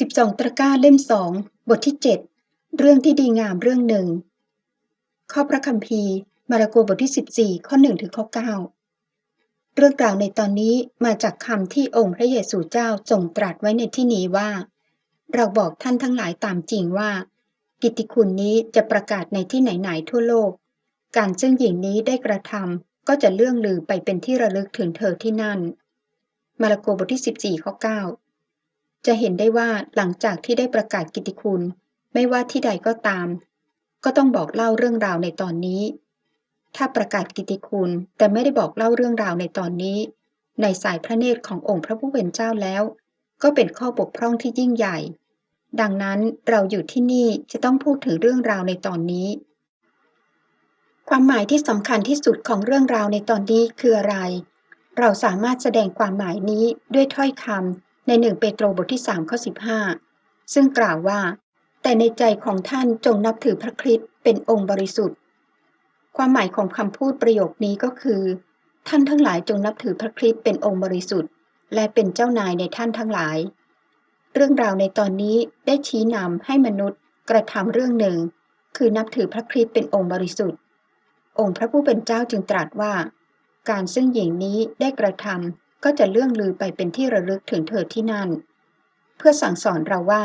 12 ตะกร้าเล่มสองบทที่ 7 เรื่องที่ดีงามเรื่องหนึ่ง ข้อพระคัมภีร์ มาระโกบทที่ 14 ข้อ1ถึงข้อ 9 เรื่องกล่าวในตอนนี้มาจากคำที่องค์พระเยซูเจ้าทรงตรัสไว้ในที่นี้ว่า เราบอกท่านทั้งหลายตามจริงว่า กิตติคุณนี้จะประกาศในที่ไหนๆทั่วโลก การซึ่งหญิงนี้ได้กระทำก็จะเลื่องลือไปเป็นที่ระลึกถึงเธอที่นั่น มาระโกบทที่ 14 ข้อ 9 จะเห็นได้ว่าหลังจากที่ได้ประกาศกิติคุณ ไม่ว่าที่ใดก็ตาม ก็ต้องบอกเล่าเรื่องราวในตอนนี้ ถ้าประกาศกิติคุณแต่ไม่ได้บอกเล่าเรื่องราวในตอนนี้ ในสายพระเนตรขององค์พระผู้เป็นเจ้าแล้ว ก็เป็นข้อบกพร่องที่ยิ่งใหญ่ ดังนั้นเราอยู่ที่นี่จะต้องพูดถึงเรื่องราวในตอนนี้ ความหมายที่สำคัญที่สุดของเรื่องราวในตอนนี้คืออะไร เราสามารถแสดงความหมายนี้ด้วยถ้อยคำ ในหนึ่งเปโตรบทที่3ข้อ15ซึ่งกล่าวว่า แต่ในใจของท่านจงนับถือพระคริสต์เป็นองค์บริสุทธิ์ ความหมายของคำพูดประโยคนี้ก็คือ ท่านทั้งหลายจงนับถือพระคริสต์เป็นองค์บริสุทธิ์ และเป็นเจ้านายในท่านทั้งหลาย เรื่องราวในตอนนี้ได้ชี้นำให้มนุษย์กระทำเรื่องหนึ่ง คือนับถือพระคริสต์เป็นองค์บริสุทธิ์ องค์พระผู้เป็นเจ้าจึงตรัสว่า การซึ่งหญิงนี้ได้กระทำ ก็จะเลื่องลือไปเป็นที่ระลึกถึงเธอที่นั่น เพื่อสั่งสอนเราว่า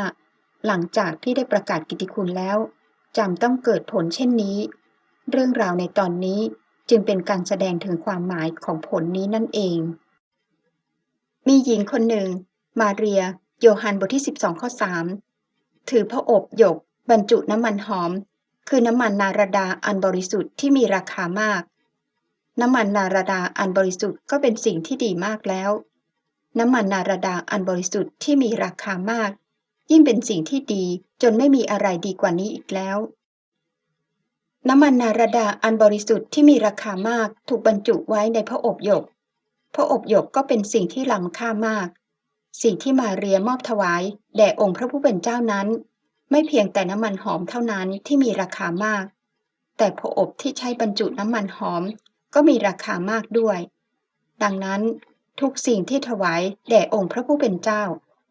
หลังจากที่ได้ประกาศกิติคุณแล้วจำต้องเกิดผลเช่นนี้ เรื่องราวในตอนนี้จึงเป็นการแสดงถึงความหมายของผลนี้นั่นเอง มีหญิงคนหนึ่ง มาเรีย โยฮันบทที่ 12 ข้อ 3 ถือพระอบหยก บรรจุน้ำมันหอม คือน้ำมันนารดาอันบริสุทธิ์ที่มีราคามาก น้ำมันนาราดาอันบริสุทธิ์ก็เป็นสิ่งที่ดีมากแล้ว น้ำมันนาราดาอันบริสุทธิ์ที่มีราคามาก ยิ่งเป็นสิ่งที่ดีจนไม่มีอะไรดีกว่านี้อีกแล้ว น้ำมันนาราดาอันบริสุทธิ์ที่มีราคามากถูกบรรจุไว้ในพระอบหยกพระอบหยกก็เป็นสิ่งที่ล้ำค่ามาก สิ่งที่มาเรียมอบถวายแด่องค์พระผู้เป็นเจ้านั้น ไม่เพียงแต่น้ำมันหอมเท่านั้นที่มีราคามาก แต่พระอบที่ใช้บรรจุน้ำมันหอม ก็มีราคามากด้วย ดังนั้นทุกสิ่งที่ถวายแด่องค์พระผู้เป็นเจ้า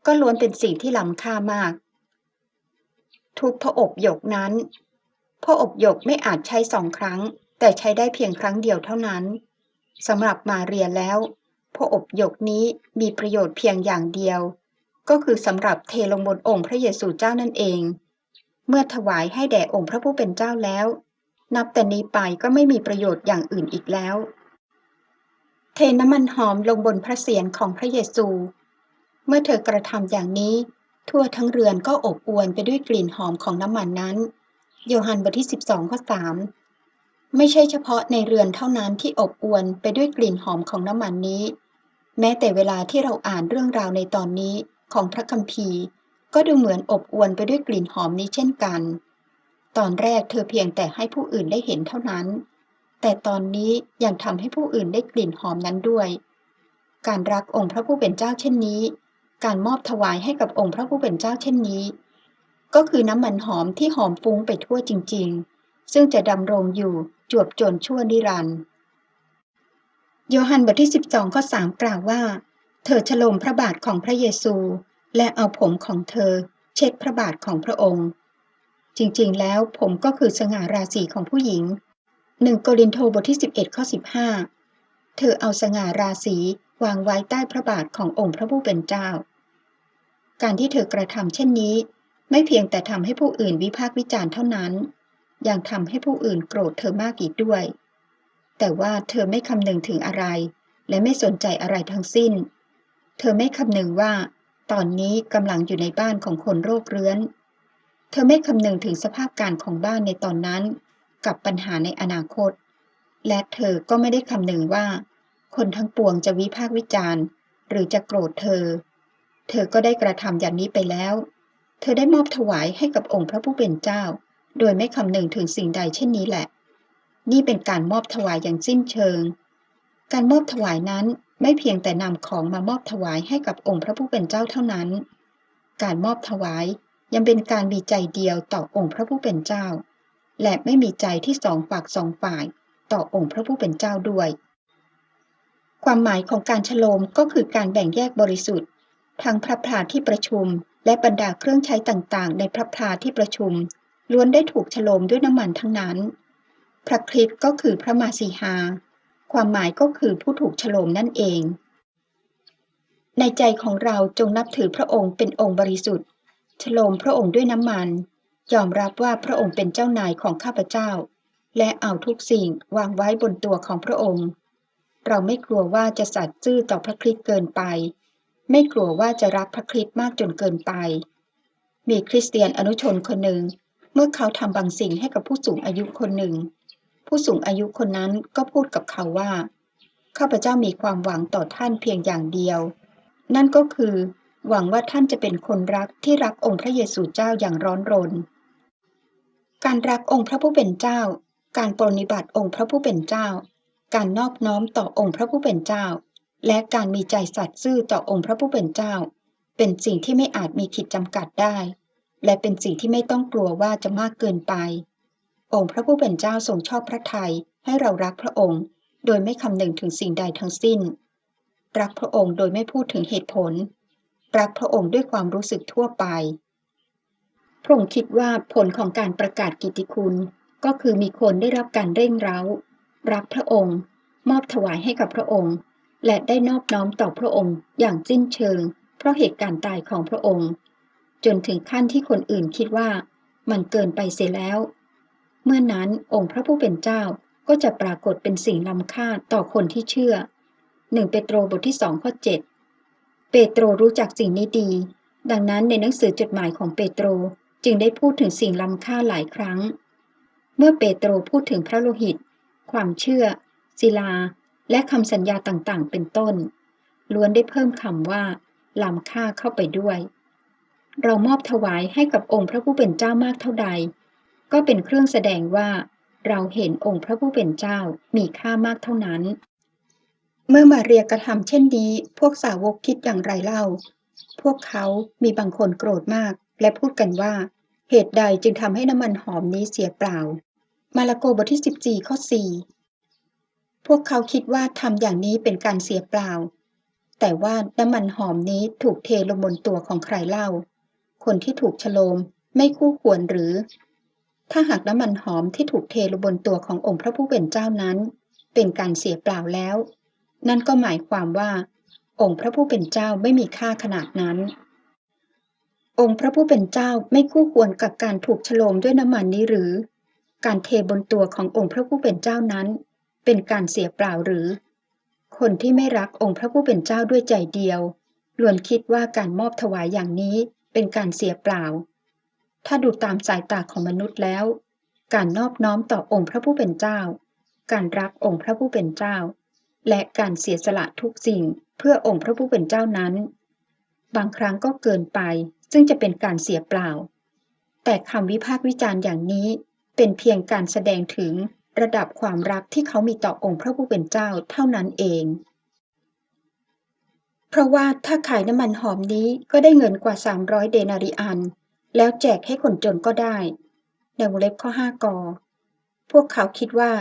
ก็ล้วนเป็นสิ่งที่ล้ำค่ามาก ทุกพระอบหยกนั้นพระอบหยกไม่อาจใช้สองครั้ง แต่ใช้ได้เพียงครั้งเดียวเท่านั้นสำหรับมาเรียแล้วพระอบหยกนี้มีประโยชน์เพียงอย่างเดียว ก็คือสำหรับเทลงบนองค์พระเยซูเจ้านั่นเอง เมื่อถวายให้แด่องค์พระผู้เป็นเจ้าแล้ว นับแต่นี้ไปก็ไม่มีประโยชน์อย่างอื่นอีกแล้ว เทน้ำมันหอมลงบนพระเศียรของพระเยซู เมื่อเธอกระทำอย่างนี้ ทั่วทั้งเรือนก็อบอวลไปด้วยกลิ่นหอมของน้ำมันนั้น โยฮันบทที่ 12ข้อ3ไม่ใช่เฉพาะในเรือนเท่านั้นที่อบอวลไปด้วยกลิ่นหอมของน้ำมันนี้ แม้แต่เวลาที่เราอ่านเรื่องราวในตอนนี้ของพระคัมภีร์ ก็ดูเหมือนอบอวลไปด้วยกลิ่นหอมนี้เช่นกัน ตอนแรกเธอเพียงแต่ให้ผู้อื่นได้เห็นเท่านั้น แต่ตอนนี้ยังทำให้ผู้อื่นได้กลิ่นหอมนั้นด้วย การรักองค์พระผู้เป็นเจ้าเช่นนี้ การมอบถวายให้กับองค์พระผู้เป็นเจ้าเช่นนี้ ก็คือน้ำมันหอมที่หอมฟุ้งไปทั่วจริง ๆ ซึ่งจะดำรงอยู่จวบจนชั่วนิรันดร์โยฮันบทที่ 12ข้อ3กล่าวว่า เธอฉลมพระบาทของพระเยซู และเอาผมของเธอ เช็ดพระบาทของพระองค์ จริงๆ แล้วผมก็คือสง่าราศีของผู้หญิงหนึ่งโกรินโทบทที่ 11 ข้อ 15 เธอเอาสง่าราศีวางไว้ใต้พระบาทขององค์พระผู้เป็นเจ้า การที่เธอกระทำเช่นนี้ ไม่เพียงแต่ทำให้ผู้อื่นวิพากษ์วิจารณ์เท่านั้น ยังทำให้ผู้อื่นโกรธเธอมากอีกด้วย แต่ว่าเธอไม่คำนึงถึงอะไร และไม่สนใจอะไรทั้งสิ้น เธอไม่คำนึงว่า ตอนนี้กำลังอยู่ในบ้านของคนโรคเรื้อน เธอไม่คำนึงถึงสภาพการของบ้านในตอนนั้นกับปัญหาในอนาคต และเธอก็ไม่ได้คำนึงว่า คนทั้งปวงจะวิพากษ์วิจารณ์ หรือจะโกรธเธอ เธอก็ได้กระทำอย่างนี้ไปแล้ว เธอได้มอบถวายให้กับองค์พระผู้เป็นเจ้า โดยไม่คำนึงถึงสิ่งใดเช่นนี้แหละ นี่เป็นการมอบถวายอย่างสิ้นเชิง การมอบถวายนั้นไม่เพียงแต่นำของมามอบถวายให้กับองค์พระผู้เป็นเจ้าเท่านั้น การมอบถวาย ยังเป็นการมีใจเดียวต่อองค์พระผู้เป็นเจ้า และไม่มีใจที่สองปากสองฝ่าย ต่อองค์พระผู้เป็นเจ้าด้วย ความหมายของการฉโลมก็คือการแบ่งแยกบริสุทธิ์ ทั้งพระพราที่ประชุม และบรรดาเครื่องใช้ต่างๆ ในพระพลาที่ประชุม ล้วนได้ถูกฉโลมด้วยน้ำมันทั้งนั้น พระคริสต์ก็คือพระมาสีหาความหมายก็คือผู้ถูกฉโลมนั่นเอง ในใจของเราจงนับถือพระองค์เป็นองค์บริสุทธิ์ ฉโลมพระองค์ด้วยน้ำมัน ยอมรับว่าพระองค์เป็นเจ้านายของข้าพเจ้า และเอาทุกสิ่งวางไว้บนตัวของพระองค์ เราไม่กลัวว่าจะสัตย์ซื่อต่อพระคริสต์เกินไป ไม่กลัวว่าจะรักพระคริสต์มากจนเกินไป มีคริสเตียนอนุชนคนหนึ่ง เมื่อเขาทำบางสิ่งให้กับผู้สูงอายุคนหนึ่ง ผู้สูงอายุคนนั้นก็พูดกับเขาว่าข้าพเจ้ามีความหวังต่อท่านเพียงอย่างเดียว นั่นก็คือ หวังว่าท่านจะเป็นคนรักที่รักองค์พระเยซูเจ้าอย่างร้อนรน การรักองค์พระผู้เป็นเจ้า การปรนิบัติองค์พระผู้เป็นเจ้า การนอบน้อมต่อองค์พระผู้เป็นเจ้า และการมีใจสัตย์ซื่อต่อองค์พระผู้เป็นเจ้า เป็นสิ่งที่ไม่อาจมีขีดจำกัดได้ และเป็นสิ่งที่ไม่ต้องกลัวว่าจะมากเกินไป องค์พระผู้เป็นเจ้าทรงชอบพระทัยให้เรารักพระองค์ โดยไม่คำนึงถึงสิ่งใดทั้งสิ้น รักพระองค์โดยไม่พูดถึงเหตุผล รักพระองค์ด้วยความรู้สึกทั่วไป พระองค์คิดว่าผลของการประกาศกิตติคุณ ก็คือมีคนได้รับการเร่งเร้า รักพระองค์ มอบถวายให้กับพระองค์ และได้นอบน้อมต่อพระองค์อย่างสิ้นเชิง เพราะเหตุการณ์ตายของพระองค์ จนถึงขั้นที่คนอื่นคิดว่ามันเกินไปเสียแล้ว เมื่อนั้นองค์พระผู้เป็นเจ้าก็จะปรากฏเป็นสิ่งล้ำค่าต่อคนที่เชื่อหนึ่งเปโตรบทที่สองข้อเจ็ด เปโตรรู้จักสิ่งนี้ดี ดังนั้นในหนังสือจดหมายของเปโตรจึงได้พูดถึงสิ่งล้ำค่าหลายครั้ง เมื่อเปโตรพูดถึงพระโลหิต ความเชื่อ ศิลา และคำสัญญาต่างๆ เป็นต้น ล้วนได้เพิ่มคำว่าล้ำค่าเข้าไปด้วย เรามอบถวายให้กับองค์พระผู้เป็นเจ้ามากเท่าใด ก็เป็นเครื่องแสดงว่า เราเห็นองค์พระผู้เป็นเจ้ามีค่ามากเท่านั้น เมื่อมาเรียกระทำเช่นนี้ พวกสาวกคิดอย่างไรเล่า พวกเขามีบางคนโกรธมาก และพูดกันว่า เหตุใดจึงทำให้น้ำมันหอมนี้เสียเปล่า มาระโกบทที่ 14 ข้อ 4 พวกเขาคิดว่าทำอย่างนี้เป็นการเสียเปล่า แต่ว่าน้ำมันหอมนี้ถูกเทลงบนตัวของใครเล่า คนที่ถูกฉโลมไม่คู่ควรหรือ ถ้าหากน้ำมันหอมที่ถูกเทลงบนตัวขององค์พระผู้เป็นเจ้านั้น เป็นการเสียเปล่าแล้ว นั่นก็หมายความว่า องค์พระผู้เป็นเจ้าไม่มีค่าขนาดนั้น องค์พระผู้เป็นเจ้าไม่คู่ควรกับการถูกฉลมด้วยน้ำมันนี้หรือ การเทบนตัวขององค์พระผู้เป็นเจ้านั้น เป็นการเสียเปล่าหรือ คนที่ไม่รักองค์พระผู้เป็นเจ้าด้วยใจเดียวล้วนคิดว่าการมอบถวายอย่างนี้เป็นการเสียเปล่า ถ้าดูตามสายตาของมนุษย์แล้ว การนอบน้อมต่อองค์พระผู้เป็นเจ้า การรักองค์พระผู้เป็นเจ้า และการเสียสละทุกสิ่งเพื่อองค์พระผู้เป็นเจ้านั้น บางครั้งก็เกินไป ซึ่งจะเป็นการเสียเปล่า แต่คำวิพากษ์วิจารณ์อย่างนี้ เป็นเพียงการแสดงถึงระดับความรักที่เขามีต่อองค์พระผู้เป็นเจ้าเท่านั้นเอง เพราะว่าถ้าขายน้ำมันหอมนี้ก็ได้เงินกว่า 300 เดนาริอัน แล้วแจกให้คนจนก็ได้ในวงเล็บข้อ 5กอพวกเขาคิดว่า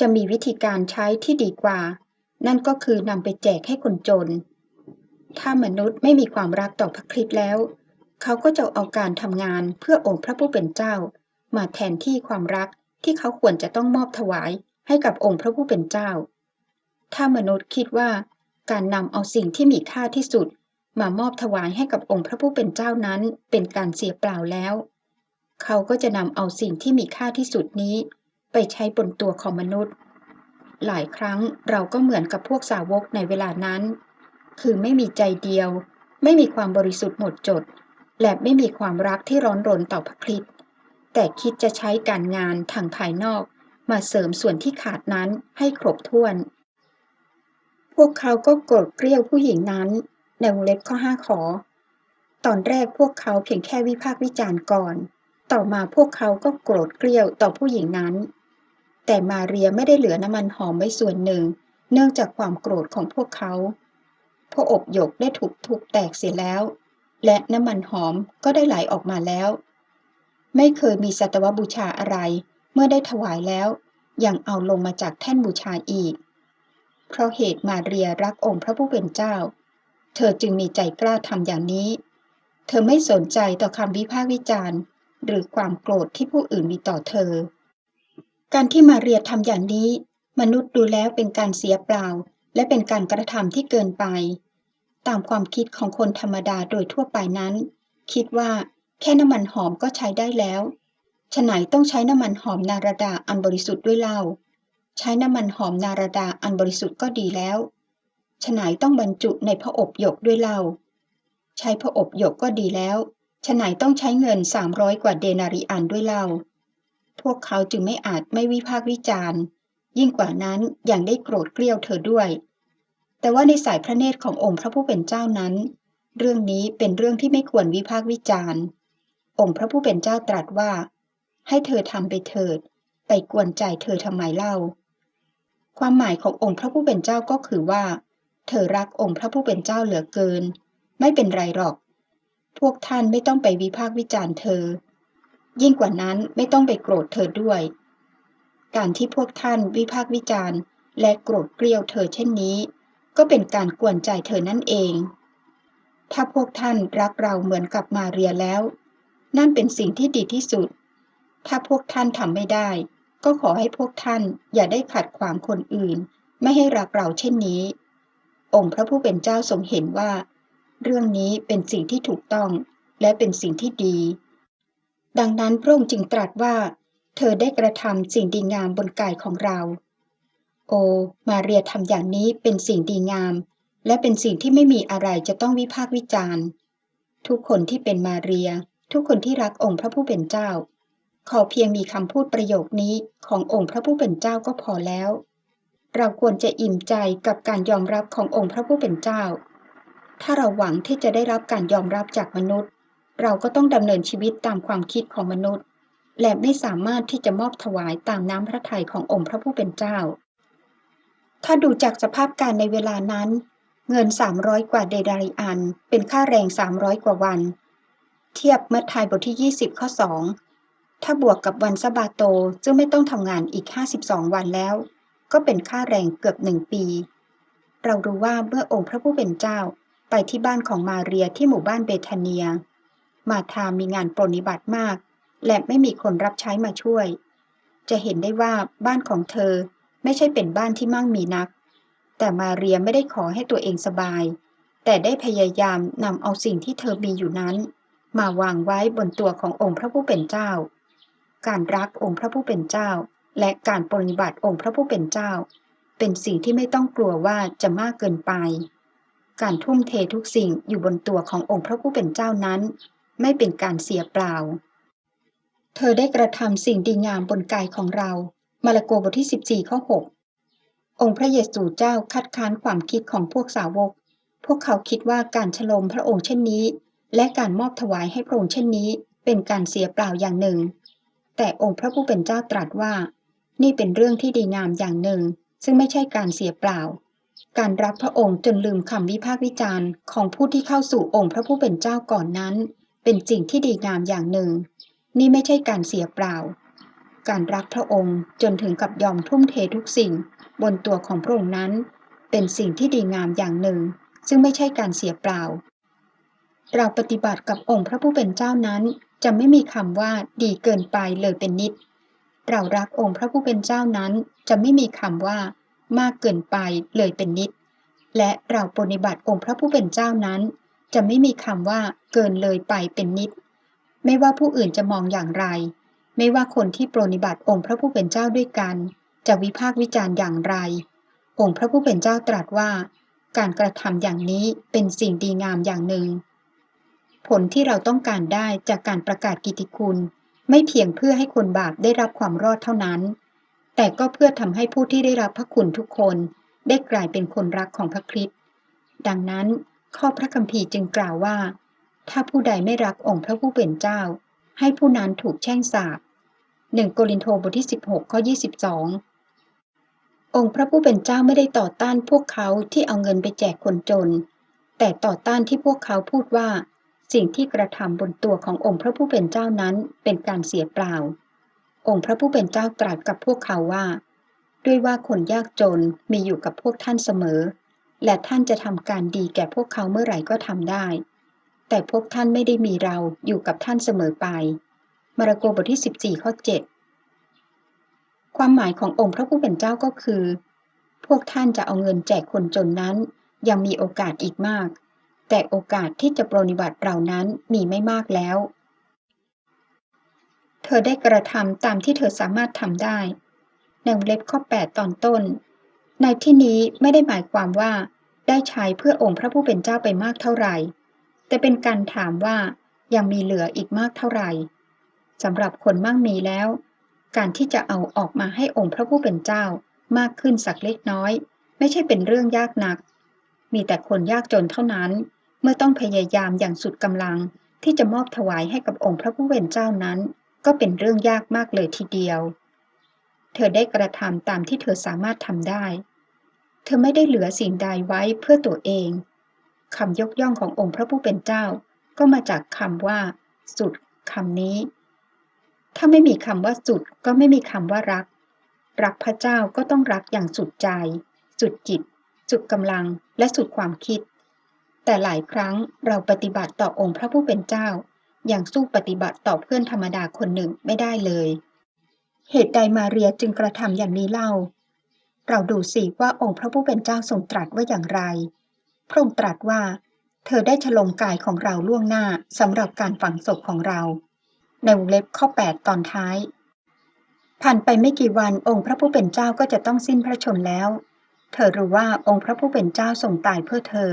จะมีวิธีการใช้ที่ดีกว่า นั่นก็คือนำไปแจกให้คนจน ถ้ามนุษย์ไม่มีความรักต่อพระคริสต์แล้ว เขาก็จะเอาการทำงานเพื่อองค์พระผู้เป็นเจ้า มาแทนที่ความรักที่เขาควรจะต้องมอบถวายให้กับองค์พระผู้เป็นเจ้า ถ้ามนุษย์คิดว่าการนำเอาสิ่งที่มีค่าที่สุด มามอบถวายให้กับองค์พระผู้เป็นเจ้านั้น เป็นการเสียเปล่าแล้ว เขาก็จะนำเอาสิ่งที่มีค่าที่สุดนี้ ไปใช้บนตัวของมนุษย์ หลายครั้งเราก็เหมือนกับพวกสาวกในเวลานั้น คือไม่มีใจเดียว ไม่มีความบริสุทธิ์หมดจด และไม่มีความรักที่ร้อนรนต่อพระคริสต์แต่คิดจะใช้การงานทางภายนอก มาเสริมส่วนที่ขาดนั้นให้ครบถ้วน พวกเขาก็โกรธเกลี้ยวผู้หญิงนั้น ในวงเล็บข้อห้าขอ ตอนแรกพวกเขาเพียงแค่วิพากษ์วิจารณ์ก่อน ต่อมาพวกเขาก็โกรธเกลี้ยวต่อผู้หญิงนั้น แต่มาเรียไม่ได้เหลือน้ำมันหอมไว้ส่วนหนึ่ง เนื่องจากความโกรธของพวกเขา พระอบหยกได้ถูกทุบแตกเสียแล้ว และน้ำมันหอมก็ได้ไหลออกมาแล้ว ไม่เคยมีสัตวบูชาอะไร เมื่อได้ถวายแล้ว ยังเอาลงมาจากแท่นบูชาอีก เพราะเหตุมาเรียรักองค์พระผู้เป็นเจ้า เธอจึงมีใจกล้าทำอย่างนี้ เธอไม่สนใจต่อคำวิพากษ์วิจารณ์ หรือความโกรธที่ผู้อื่นมีต่อเธอ การที่มาเรียทำอย่างนี้ มนุษย์ดูแล้วเป็นการเสียเปล่า และเป็นการกระทำที่เกินไป ตามความคิดของคนธรรมดาโดยทั่วไปนั้น คิดว่าแค่น้ำมันหอมก็ใช้ได้แล้วฉะไหนต้องใช้น้ำมันหอมนารดาอันบริสุทธิ์ด้วยเล่า ใช้น้ำมันหอมนารดาอันบริสุทธิ์ก็ดีแล้วฉะไหนต้องบรรจุในพระอบหยกด้วยเล่า ใช้พระอบหยกก็ดีแล้วฉะไหนต้องใช้เงินสามร้อยกว่าเดนาริอันด้วยเล่า พวกเขาจึงไม่อาจไม่วิพากษ์วิจารณ์ ยิ่งกว่านั้นยังได้โกรธเกลี้ยวเธอด้วย แต่ว่าในสายพระเนตรขององค์พระผู้เป็นเจ้านั้น เรื่องนี้เป็นเรื่องที่ไม่ควรวิพากษ์วิจารณ์ องค์พระผู้เป็นเจ้าตรัสว่า ให้เธอทำไปเถิด ไปกวนใจเธอทำไมเล่า ความหมายขององค์พระผู้เป็นเจ้าก็คือว่า เธอรักองค์พระผู้เป็นเจ้าเหลือเกิน ไม่เป็นไรหรอก พวกท่านไม่ต้องไปวิพากษ์วิจารณ์เธอ ยิ่งกว่านั้นไม่ต้องไปโกรธเธอด้วย การที่พวกท่านวิพากษ์วิจารณ์ และโกรธเกลียวเธอเช่นนี้ ก็เป็นการกวนใจเธอนั่นเอง ถ้าพวกท่านรักเราเหมือนกับมาเรียแล้ว นั่นเป็นสิ่งที่ดีที่สุด ถ้าพวกท่านทำไม่ได้ ก็ขอให้พวกท่านอย่าได้ขัดขวางคนอื่น ไม่ให้รักเราเช่นนี้ องค์พระผู้เป็นเจ้าทรงเห็นว่า เรื่องนี้เป็นสิ่งที่ถูกต้องและเป็นสิ่งที่ดี ดังนั้นพระองค์จึงตรัสว่า เธอได้กระทำสิ่งดีงามบนกายของเรา โอ มาเรียทำอย่างนี้เป็นสิ่งดีงาม และเป็นสิ่งที่ไม่มีอะไรจะต้องวิพากษ์วิจารณ์ ทุกคนที่เป็นมาเรีย ทุกคนที่รักองค์พระผู้เป็นเจ้า ขอเพียงมีคำพูดประโยคนี้ขององค์พระผู้เป็นเจ้าก็พอแล้ว เราควรจะอิ่มใจกับการยอมรับขององค์พระผู้เป็นเจ้า ถ้าเราหวังที่จะได้รับการยอมรับจากมนุษย์ เราก็ต้องดำเนินชีวิตตามความคิดของมนุษย์ และไม่สามารถที่จะมอบถวายตามน้ำพระทัยขององค์พระผู้เป็นเจ้า ถ้าดูจากสภาพการในเวลานั้น เงิน 300 กว่าเดนาริอัน เป็นค่าแรง 300 กว่าวัน เทียบเมื่อทายบทที่ 20 ข้อ 2 ถ้าบวกกับวันสบาโตซึ่งไม่ต้องทำงานอีก 52 วันแล้ว ก็เป็นค่าแรงเกือบหนึ่งปี เรารู้ว่าเมื่อองค์พระผู้เป็นเจ้าไปที่บ้านของมาเรียที่หมู่บ้านเบธาเนีย มาธามีงานปรนิบัติมาก และไม่มีคนรับใช้มาช่วย จะเห็นได้ว่าบ้านของเธอไม่ใช่เป็นบ้านที่มั่งมีนัก แต่มาเรียไม่ได้ขอให้ตัวเองสบาย แต่ได้พยายามนำเอาสิ่งที่เธอมีอยู่นั้น มาวางไว้บนตัวขององค์พระผู้เป็นเจ้า การรักองค์พระผู้เป็นเจ้า และการปฏิบัติองค์พระผู้เป็นเจ้า เป็นสิ่งที่ไม่ต้องกลัวว่าจะมากเกินไปการทุ่มเททุกสิ่งอยู่บนตัวขององค์พระผู้เป็นเจ้านั้น ไม่เป็นการเสียเปล่า เธอได้กระทำสิ่งดีงามบนกายของเรา มาระโกบทที่ 14 ข้อ 6 องค์พระเยซูเจ้าคัดค้านความคิดของพวกสาวก พวกเขาคิดว่าการฉลมพระองค์เช่นนี้ และการมอบถวายให้พระองค์เช่นนี้ เป็นการเสียเปล่าอย่างหนึ่ง แต่องค์พระผู้เป็นเจ้าตรัสว่า นี่เป็นเรื่องที่ดีงามอย่างหนึ่ง ซึ่งไม่ใช่การเสียเปล่าการรับพระองค์จนลืมคำวิพากษ์วิจารณ์ของผู้ที่เข้าสู่องค์พระผู้เป็นเจ้าก่อนนั้น เป็นสิ่งที่ดีงามอย่างหนึ่ง นี่ไม่ใช่การเสียเปล่า การรักพระองค์จนถึงกับยอมทุ่มเททุกสิ่ง บนตัวของพระองค์นั้น เป็นสิ่งที่ดีงามอย่างหนึ่ง ซึ่งไม่ใช่การเสียเปล่า เราปฏิบัติกับองค์พระผู้เป็นเจ้านั้น จะไม่มีคำว่าดีเกินไปเลยเป็นนิด เรารักองค์พระผู้เป็นเจ้านั้นจะไม่มีคำว่ามากเกินไปเลยเป็นนิด และเราปฏิบัติองค์พระผู้เป็นเจ้านั้น จะไม่มีคำว่าเกินเลยไปเป็นนิด ไม่ว่าผู้อื่นจะมองอย่างไร ไม่ว่าคนที่ปรนิบัติองค์พระผู้เป็นเจ้าด้วยกัน จะวิพากษ์วิจารณ์อย่างไร องค์พระผู้เป็นเจ้าตรัสว่า การกระทำอย่างนี้เป็นสิ่งดีงามอย่างหนึ่ง ผลที่เราต้องการได้จากการประกาศกิตติคุณ ไม่เพียงเพื่อให้คนบาปได้รับความรอดเท่านั้น แต่ก็เพื่อทำให้ผู้ที่ได้รับพระคุณทุกคน ได้กลายเป็นคนรักของพระคริสต์ดังนั้น ข้อพระคัมภีร์จึงกล่าวว่า ถ้าผู้ใดไม่รักองค์พระผู้เป็นเจ้า ให้ผู้นั้นถูกแช่งสาปหนึ่งโกรินโทบทที่ 16 ข้อ 22 องค์พระผู้เป็นเจ้าไม่ได้ต่อต้านพวกเขาที่เอาเงินไปแจกคนจน แต่ต่อต้านที่พวกเขาพูดว่า สิ่งที่กระทำบนตัวขององค์พระผู้เป็นเจ้านั้นเป็นการเสียเปล่า องค์พระผู้เป็นเจ้าตรัสกับพวกเขาว่า ด้วยว่าคนยากจนมีอยู่กับพวกท่านเสมอ และท่านจะทำการดีแก่พวกเขาเมื่อไหร่ก็ทำได้ แต่พวกท่านไม่ได้มีเราอยู่กับท่านเสมอไป มาระโกบทที่ 14 ข้อ 7 ความหมายขององค์พระผู้เป็นเจ้าก็คือ พวกท่านจะเอาเงินแจกคนจนนั้น ยังมีโอกาสอีกมาก แต่โอกาสที่จะปรนิบัติเรานั้นมีไม่มากแล้ว เธอได้กระทำตามที่เธอสามารถทำได้ในวงเล็บข้อ 8 ตอนต้น ในที่นี้ไม่ได้หมายความว่า ได้ใช้เพื่อองค์พระผู้เป็นเจ้าไปมากเท่าไหร่ แต่เป็นการถามว่ายังมีเหลืออีกมากเท่าไหร่สำหรับคนมั่งมีแล้ว การที่จะเอาออกมาให้องค์พระผู้เป็นเจ้ามากขึ้นสักเล็กน้อย ไม่ใช่เป็นเรื่องยากนัก มีแต่คนยากจนเท่านั้น เมื่อต้องพยายามอย่างสุดกำลังที่จะมอบถวายให้กับองค์พระผู้เป็นเจ้านั้น ก็เป็นเรื่องยากมากเลยทีเดียว เธอได้กระทำตามที่เธอสามารถทำได้ เธอไม่ได้เหลือสิ่งใดไว้เพื่อตัวเองคำยกย่องขององค์พระผู้เป็นเจ้า ก็มาจากคำว่า สุดคำนี้ ถ้าไม่มีคำว่าสุดก็ไม่มีคำว่ารัก รักพระเจ้าก็ต้องรักอย่างสุดใจ สุดจิต สุดกำลังและสุดความคิด แต่หลายครั้งเราปฏิบัติต่อองค์พระผู้เป็นเจ้า อย่างสู้ปฏิบัติต่อเพื่อนธรรมดาคนหนึ่งไม่ได้เลย เหตุใดมาเรียจึงกระทำอย่างนี้เล่า เราดูสิว่าองค์พระผู้เป็นเจ้าทรงตรัสว่าอย่างไร พระองค์ตรัสว่า เธอได้ฉลองกายของเราล่วงหน้าสำหรับการฝังศพของเรา ในวงเล็บข้อ 8 ตอนท้าย ผ่านไปไม่กี่วันองค์พระผู้เป็นเจ้าก็จะต้องสิ้นพระชนแล้ว เธอรู้ว่าองค์พระผู้เป็นเจ้าทรงตายเพื่อเธอ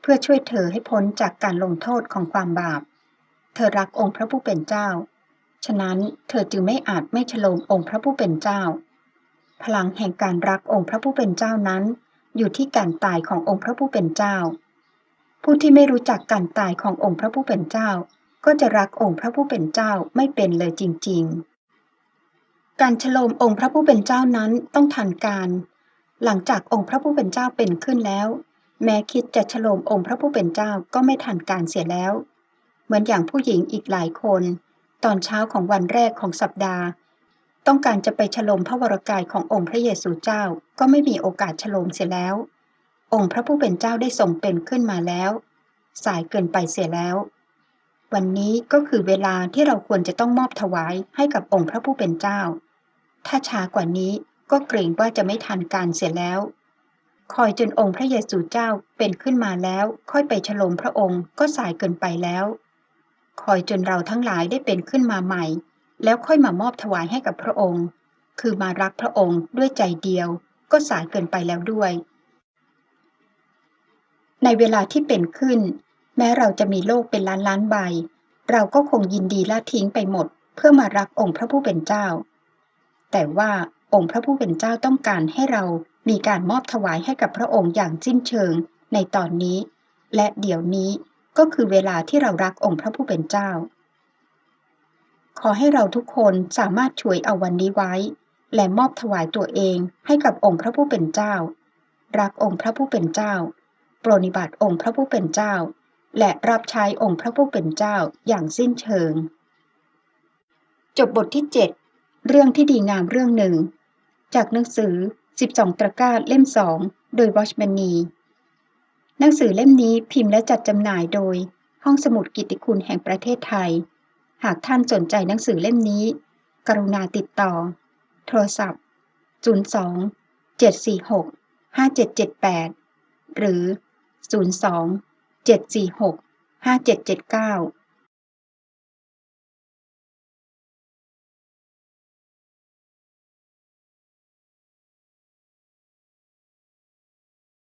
เพื่อช่วยเธอให้พ้นจากการลงโทษของความบาป เธอรักองค์พระผู้เป็นเจ้า ฉะนั้นเธอจึงไม่อาจไม่ฉลององค์พระผู้เป็นเจ้า พลังแห่งการรักองค์พระผู้เป็นเจ้านั้น อยู่ที่การตายขององค์พระผู้เป็นเจ้า ผู้ที่ไม่รู้จักการตายขององค์พระผู้เป็นเจ้า ก็จะรักองค์พระผู้เป็นเจ้าไม่เป็นเลยจริง ๆ การฉลมองค์พระผู้เป็นเจ้านั้นต้องทันการ หลังจากองค์พระผู้เป็นเจ้าเป็นขึ้นแล้ว แม้คิดจะฉลมองค์พระผู้เป็นเจ้าก็ไม่ทันการเสียแล้ว เหมือนอย่างผู้หญิงอีกหลายคน ตอนเช้าของวันแรกของสัปดาห์ ต้องการจะไปฉลมพระวรกายขององค์พระเยซูเจ้าก็ไม่มีโอกาสฉลมเสียแล้ว องค์พระผู้เป็นเจ้าได้ทรงเป็นขึ้นมาแล้ว สายเกินไปเสียแล้ว วันนี้ก็คือเวลาที่เราควรจะต้องมอบถวายให้กับองค์พระผู้เป็นเจ้า ถ้าช้ากว่านี้ก็เกรงว่าจะไม่ทันการเสียแล้ว คอยจนองค์พระเยซูเจ้าเป็นขึ้นมาแล้ว ค่อยไปฉลมพระองค์ก็สายเกินไปแล้ว คอยจนเราทั้งหลายได้เป็นขึ้นมาใหม่ แล้วค่อยมามอบถวายให้กับพระองค์ คือมารักพระองค์ด้วยใจเดียว ก็สายเกินไปแล้วด้วย ในเวลาที่เป็นขึ้น แม้เราจะมีโลกเป็นล้านล้านใบ เราก็คงยินดีละทิ้งไปหมด เพื่อมารักองค์พระผู้เป็นเจ้า แต่ว่าองค์พระผู้เป็นเจ้าต้องการให้เรามีการมอบถวายให้กับพระองค์อย่างสิ้นเชิงในตอนนี้ และเดี๋ยวนี้ก็คือเวลาที่เรารักองค์พระผู้เป็นเจ้า ขอให้เราทุกคนสามารถช่วยเอาวันนี้ไว้ และมอบถวายตัวเองให้กับองค์พระผู้เป็นเจ้า รักองค์พระผู้เป็นเจ้า ปรนิบัติองค์พระผู้เป็นเจ้า และรับใช้องค์พระผู้เป็นเจ้าอย่างสิ้นเชิง จบบทที่ 7 เรื่องที่ดีงามเรื่องหนึ่ง จากหนังสือ 12 ตะกร้าเล่มสองโดยวอชแมนีหนังสือเล่มนี้พิมพ์และจัดจำหน่ายโดยห้องสมุดกิติคุณแห่งประเทศไทย หากท่านสนใจหนังสือเล่มนี้ กรุณาติดต่อ โทรศัพท์ 02 746 5778 หรือ 02 746 5779